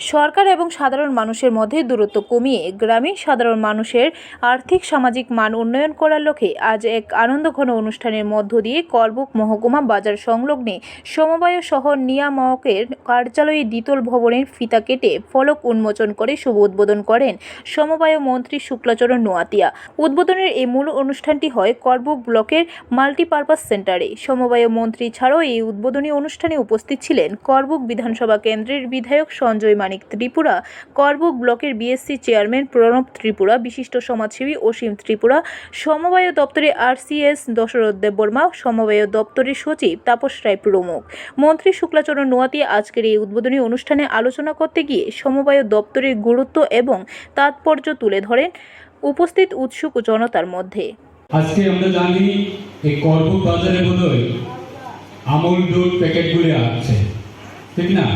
সরকার এবং সাধারণ মানুষের মধ্যে দূরত্ব কমিয়ে গ্রামীণ সাধারণ মানুষের আর্থিক, সামাজিক মান উন্নয়ন করার লক্ষ্যে আজ এক আনন্দঘন অনুষ্ঠানের মধ্য দিয়ে করবুক মহকুমা বাজার সংলগ্নে সমবায় শহর নিয়ামকের কার্যালয়ে দ্বিতল ভবনের ফিতা কেটে ফলক উন্মোচন করে শুভ উদ্বোধন করেন সমবায় মন্ত্রী শুক্লাচরণ নোয়াতিয়া। উদ্বোধনের এই মূল অনুষ্ঠানটি হয় করবুক ব্লকের মাল্টিপারপাস সেন্টারে। সমবায় মন্ত্রী ছাড়াও এই উদ্বোধনী অনুষ্ঠানে উপস্থিত ছিলেন করবুক বিধানসভা কেন্দ্রের বিধায়ক সঞ্জয় মানিক ত্রিপুরা, করবুক ব্লকের বিএসসি চেয়ারম্যান প্রণব ত্রিপুরা, বিশিষ্ট সমাজসেবী অসীম ত্রিপুরা, সমবায় দপ্তরের আরসিএস দশরথ দেববর্মা, সমবায় দপ্তরের সচিব তাপস রায় প্রমুখ। মন্ত্রী শুক্লাচরণ নোয়াতিয়া আজকের এই উদ্বোধনী অনুষ্ঠানে আলোচনা করতে গিয়ে সমবায় দপ্তরের গুরুত্ব এবং তাৎপর্য তুলে ধরেন উপস্থিত উৎসুক জনতার মধ্যে। আজকে আমরা জানি এই করবুক বাজারে বোধহয় আমুল দুধ প্যাকেটগুলি আসছে, ঠিক না?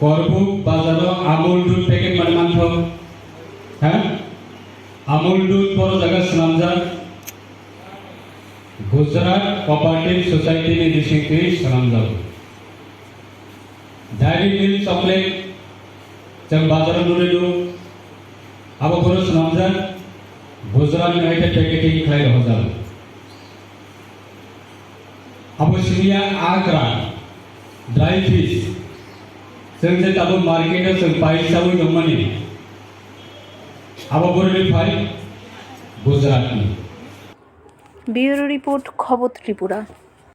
করবুক বাজারও আমল দুধ প্যাকেট মানে মানব হ্যাঁ? আমল দুধ বড় জায়গা সুনামজার গুজরাট কোঅপারেটিভ সোসাইটি নি দিশিকে সুনামজার ডায়েরি মিল চকলেট যেমন বাজার নুরে লো আবার করে সুনামজার গুজরাট নে এটা প্যাকেটিং খাই হজার। আবার সিরিয়া আগ্রা। Dry fish. ಸಂಸೆ ತಾಬು ಮಾರ್ಕೆಟ್ ಸಂಗ್ ಪಾಯಿ ಸಾವು ನಮ್ಮನೆ আবার বলে ভাই গুজরাটি ব্যুরো রিপোর্ট খবর ত্রিপুরা